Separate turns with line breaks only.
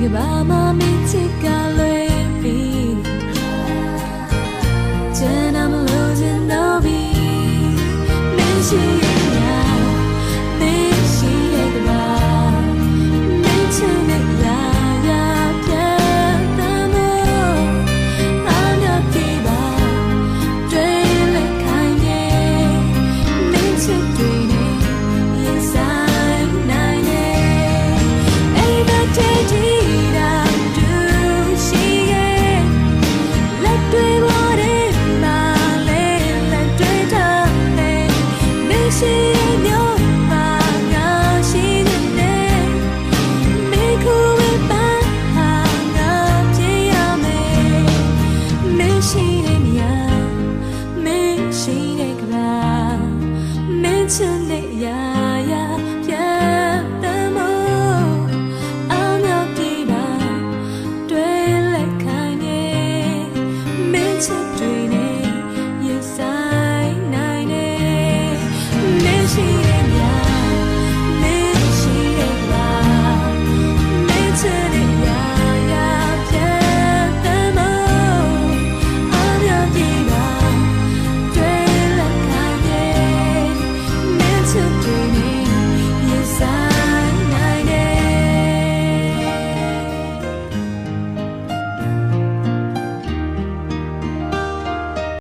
ကဘာမှမချစ်ကလွယ်ပြီကျန် I'm losing no be မရှိရ ရှိတဲ့ကဘာမင်းချင်တဲ့အရာ